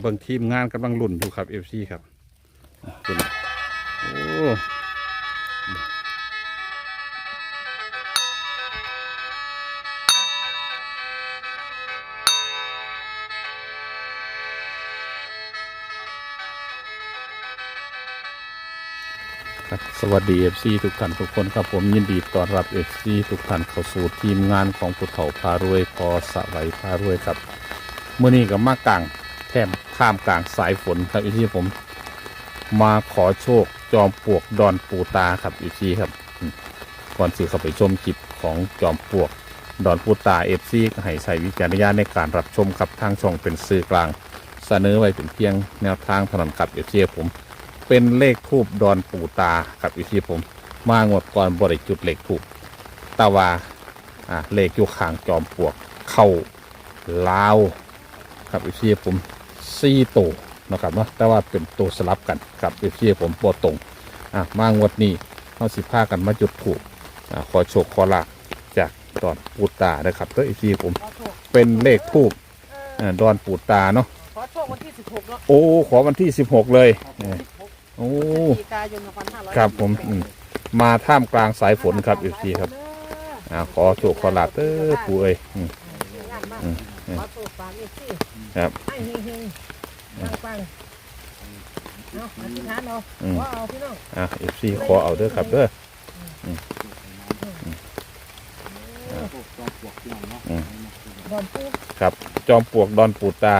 เบิ่งทีมงานกำลังลุ่นอยู่ครับเอฟซีครับคุณโอ้ครับสวัสดีเอฟซีทุกท่านทุกคนครับผมยินดีต้อนรับเอฟซีทุกท่านเข้าสู่ทีมงานของผู้เฒ่าพารวยพอสะไหลพารวยครับเมื่อนี้กับมากลาง แทมข้ามกลางสายฝนครับอีที่ผม มาขอโชคจอมปลวกดอนปูตาครับอีที่ครับ ก่อนสื่อเข้าไปชมคลิปของจอมปลวกดอนปูตาเอฟซีให้ใส่วิจารณญาณในการรับชมครับทางช่องเป็นสื่อกลางเสนอไว้เป็นเพียงแนวทางถนนครับเอฟซีผม เป็นเลขทูบดอนปูตาครับอีที่ผม มางดก่อนบริจุดเลขทูบตาวาอ่าเลขอยู่ข้างจอมปลวกเข้าลาวครับอีพีผม ซีโตวนะครับเนาะแต่ว่าเป็นตัวสลับกันครับอีพีผมปวตรงอะมางวดนี้เขาสิพากันมาจุดถูกอะขอโชคขอลาภจากดอนปูตานะครับก็อีพีผมขอโชคเป็นเลขทูบอ่าดอนปูตาเนาะขอโชควันที่16เนาะโอ้ขอวันที่16เลยเออโอ้พฤศจิกายน2500ครับผมอืมมาท่ามกลางสายฝนครับอีพีครับอ่าขอโชคขอลาภเด้อปู่เอ้ยอืมอืม ขอโชคฝากอีกสิครับ ให้เฮงๆปังๆเนาะอธิษฐานเอาอืมขอเอาพี่น้องอะอีพีขอเอาเด้อครับเด้อดอนปูครับ จอมปลวกดอนปูตา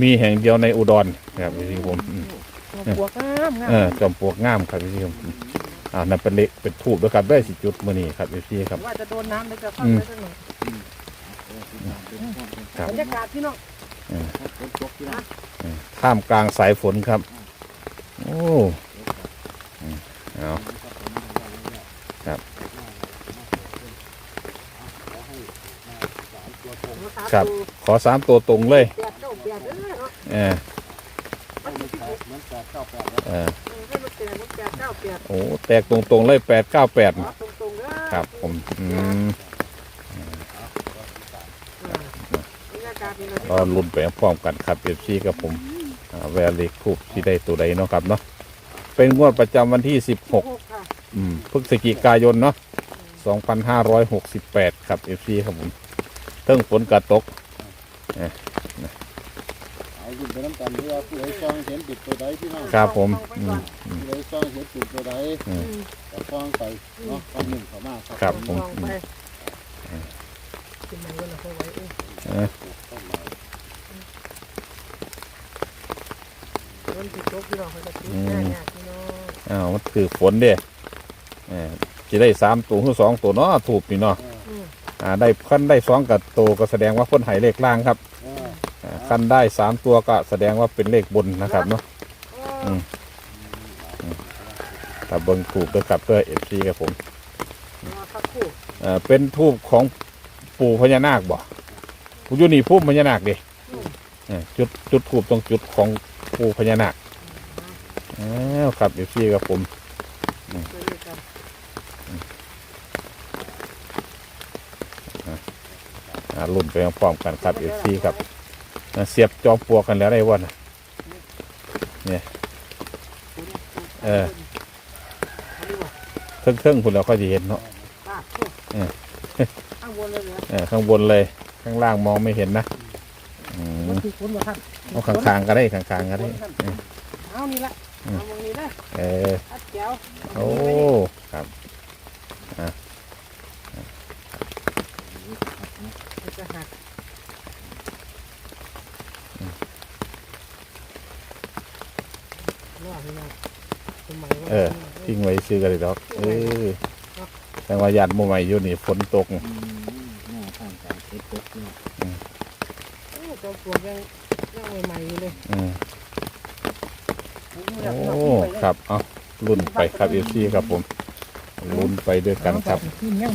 มีแห่งเดียวในอุดรครับจริงๆผมอืมตัวปวกงามงามเออจอมปลวกงามครับจริงๆผมอืมอ่านั่นเป็นเล็กเป็นทูบด้วยครับได้สิจุดมือนี้ครับพี่ครับ ว่าจะโดนน้ำเลยจะเข้าอืม ไปสักหน่อย ครับบรรยากาศพี่น้องท่ามกลางสายฝนครับ โอ้อืมเอาครับครับ ขอสามตัวตรงเลยแปดเก้าแปดเด้อเนาะเออมันสิสิบหกเออเออให้มันแปดมันแปดเก้าแปดโอ้แตกตรงๆเลยแปดเก้าแปดขอตรงๆเด้อ ครับผมอืม บ รรยากาศนี่นะรอลุ้นไปพร้อมกันครับเอฟซีกับผมอ่าแวร์เล็กคูบที่ได้ตัวใดเนาะครับเนาะเป็นงวดประจำวันที่16หกค่ะอืมพฤศจิกายนเนาะ2568ครับเอฟซีครับผมเทิงฝนกระตกเอาขึ้นไปน้ำกันเพื่อผู้ใดซองเห็นติดตัวใดพี่น้องครับผมอืมอืมผู้ใดซองเห็นติดตัวใดอืมก็ซองไปเนาะซองหนึ่งเข้ามาครับครับผม ลองไปกินไหนก็นะเขาไว้เองเออมันติดโต๊ะพี่น้องเขาจะกินแน่ๆพี่น้องอ้าวมันคือฝนเด้เออจะได้สามตัวหรือสองตัวเนาะถูกนี่เนาะอืมอ่าได้ขั้นได้สองกับตัวก็แสดงว่าพ้นไหเลขล่างครับเอออ่าขั้นได้สามตัวก็แสดงว่าเป็นเลขบนนะครับเนาะ อืมถ้าเบิ้งถูกด้วยครับเพื่อเอฟซีครับผมรอสักครู่ เอ่อเป็นทูบของ ปู่พญานาคบ่ปูอยู่นี่ภูมิพญานาคดิจุดจุดทูบตรงจุดของปู่พญานาคอ้าวครับเอฟซีครับผมไปด้วยกันอ่ารุ่นไปพร้อมกันครับเอฟซีครับ เสียบจอมปลวกกันแล้วได้วันะเนี่ยเออเครื่องเครื่องๆคุณเราค่อยจะเห็นเนาะเออ บนเลยเหรอเออข้างบนเลย ข้างล่างมองไม่เห็นนะอืมัมนคือฝนเหรอท่านเอาข้างๆก็ได้ข้างๆก็ได้เออเอานี่ละอืมเอาตรงนี้นะเอออัดแก้วโอ้ครับมันจะหักรอดพี่น้องสมัยว่าเออทิ้งไว้ซื้อกันเลยดอกเออแต่ ว่าญาติหมู่ใหม่อยู่นี่ฝนตก อืมหน้าทางการเก็บตกเนี่ยโอ้เจ้าปวดยังยังใหม่ๆอยู่เลยอืมอยากโอ้เอาไปเลยครับเอารุ่นไปครับเอฟซีครับผมรุ่นไปด้วยกันครับเอาไปขึ้นยัง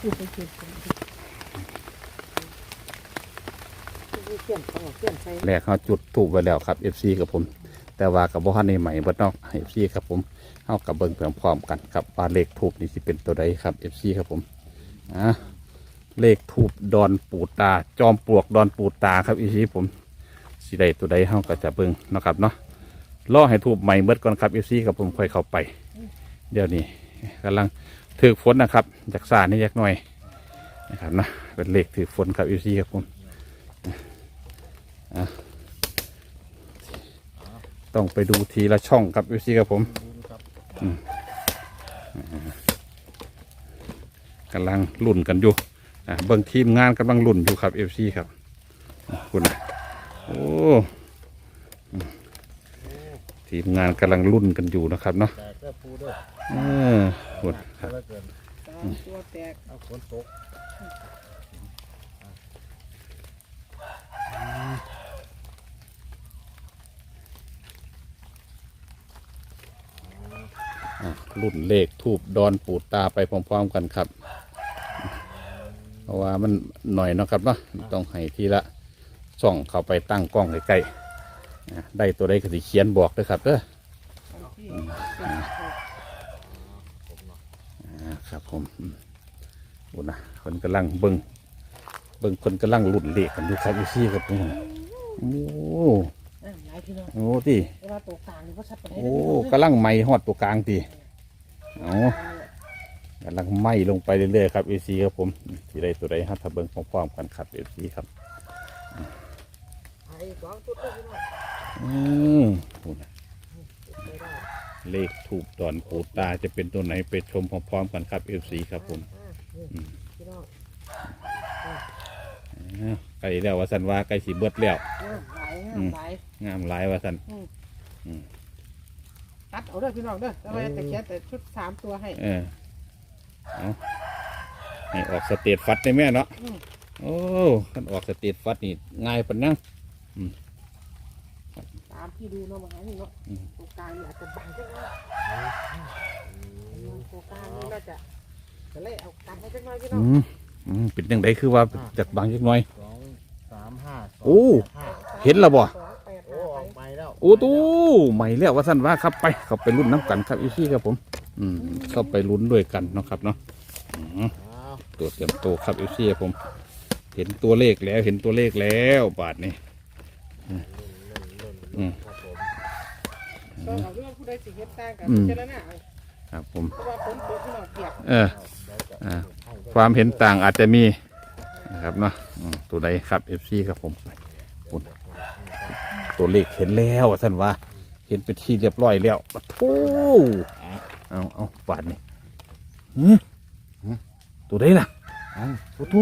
ขึ้นไปขึ้นไปเขียนเขาบอกเขียนใส่แรกเขาจุดถูกไว้แล้วครับเอฟซีกับผม แต่ว่ากับบ่ฮันในใหม่บ่เนอกเอฟซีครับผมเอากับเบิ่งพร้อมๆกันครับว่าเลขถูกนี่สิเป็นตัวใดครับเอฟซีครับผมอะเลขทูบดอนปูตา จอมปลวกดอนปูตาครับอีซีผมสิได้ตัวใดเฮาก็จะเบิ่งนะครับเนาะรอให้ทูบใหม่เบิดก่อนครับอีซีกับผมค่อยเข้าไป เดี๋ยวนี้กำลังถือฝนนะครับ จากสานี่ยักหน่อยนะครับนะเป็นเลขถือฝนครับอีซีครับผมอะ ต้องไปดูทีละช่องครับอีซีครับผมกำลังลุ่นกันอยู่อะเบิ่งทีมงานกำลังลุ่นอยู่ครับเอฟซีครับอะคุณนะโอ้อืมทีมงานกำลังลุ่นกันอยู่นะครับเนาะแตกแล้วปูด้วยเออคุณครับแล้วเกินสามตัวแตกเอาฝนตก อะลุ่นเลขทูบดอนปูดตาไปพร้อมๆกันครับ เพราะว่ามันหน่อยเนาะครับเนาะต้องให้ทีละส่องเข้าไปตั้งกล้องใกล้ๆได้ตัวใดก็สิเขียนบอกด้วยครับเด้อวันที่สิบหกอ่าครับผมอืมโอ้นะคนกำลังเบิงเบิ้งคนกำลังหลุดเลขกันอยู่ครับอีซี่ครับผมโอ้ พี่น้องโหที่เวลาตกกลางนี่ก็ชัดไปได้โอ้กำลังไหม้ฮอดตัวกลางตีเอากำลังไหม้ลงไปเรื่อยๆครับอีซี่ครับผมที่ใดตัวใดฮะถ้าเบิงพร้อมๆกันครับอีซี่ครับไอ้สองชุดเลยพี่น้องอืมโอ้นะไปได้เลขถูกตอนปูตาจะเป็นตัวไหนไปชมพร้อมๆกันครับเอฟซีครับผมอะนี่พี่น้องอ้าวใกล้แล้วว่าสันว่าใกล้สีเบิดแล้ว งามหลายงาอืมมหลายงามหลายว่าสันตัดเอาเด้อพี่น้องเด้อแต่ว่าจะเขียนแต่ชุดสามตัวให้ เออเอาให้ออกสเตตฟัดได้แม่เนาะอืมโอ้ขันออกสเตตฟัดนี่ง่ายปานนั่งตามที่ดูเนาะมาหานี่เนาะอืมตรงกลางนี่อาจจะบังจังเลยตรงกลางนี่น่าจะจะเล่เอากันให้จังหน่อยพี่น้อืองมอืมเป็นยังไงคือว่าจากบางจักหน่อยสองสามห้าสงโอ้แปดห้า เห็นแล้วบ่สองแปดโอ้ห้าอไปอกไปแล้วโอ้ตู้ใหม่แล้วว่าสันว่าครับไปเข้าไปลุ้นน้ำกันครับอีซี่ครับผม อืมเข้าไปลุ้นด้วยกันเนาะครับเนาะอืมอ้าวตัวเตรียมตัวครับอีซี่ครับผม เห็นตัวเลขแล้วเห็นตัวเลขแล้วบาทนี้อืมครับผมต้องเอาเรื่องผู้ใดสิเฮ็ดต่างกันอืมพิจารณาเอาครับผม เพราะว่าฝนตกพี่น้องเปียกเอออ่าความเห็นต่างอาจจะมีนะครับเนาะอืมตัวใดครับเอฟซีครับผมปุ่น ตัวเลขเห็นแล้วท่านว่าเห็นเป็นที่เรียบร้อยแล้วปะโธเอาเอาบาทนี่หืมตัวใดล่ะเอาโอ้โห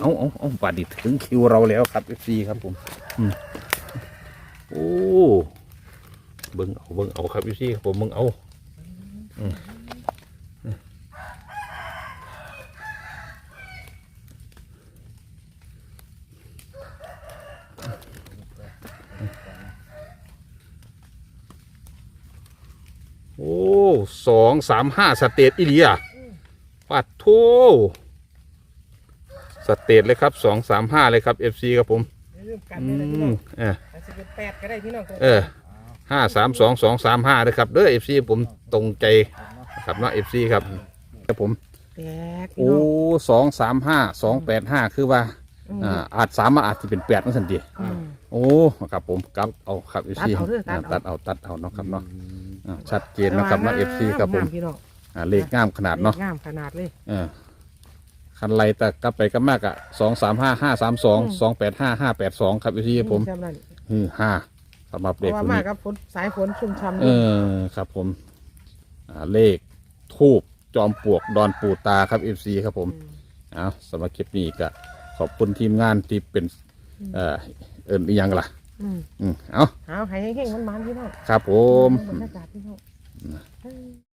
เอาเอาเอาบาทนี่ถึงคิวเราแล้วครับเอฟซีครับผมโอ้เบิ้งเอาเบิ้งเอาครับเอฟซีผมเบิ้งเอา สองสามห้าสเตตอีเดียปัดโทสเตตเลยครับสองสามห้าเลยครับเอฟซีครับผมอย่าลืมกันอืเลยนะพี่น้อมงเอออาจจะเป็นแปดก็ได้พี่น้องตรงเออห้าสามสองสองสามห้าเลยครับเด้อเอฟซีผมตรงใจครับเนาะเอฟซีครับครับผม แปดพี่โอ้น้องสองสามห้าสองแปดห้าคือว่าอืมอ่า อาจสามมาอาจจะเป็นแปดนั่นสันดีอืม โอ้ ครับผมครับเอาครับเอฟซีตัดเอาเด้อตัดเอา ตัดเอา ตัดเอาเนาะครับเนาะอ่าชัดเจนเนาะครับเนาะเอฟซีครับผม งามพี่น้องอ่าเลขงามขนาดเนาะงามขนาดเลย เออคันไรแต่กลับไปก็มากอะสองสามห้าห้าสามสองสองแปดห้าห้าแปดสองครับพี่ผมจำได้ฮือห้าสำหรับเพเด็กราะว่าคนมานี้ กับฝนสายฝนชุ่มช่ำเออครับผมอ่าเลขทูบจอมปลวกดอนปูตาครับเอฟซีครับผม เอาสำหรับคลิปนี้ก็ขอบคุณทีมงานที่เป็น เอ่อเอินอีหยังล่ะ อืมอืมเอาหาให้แห้งๆมันๆพี่น้องครับผม บรรยากาศพี่น้อง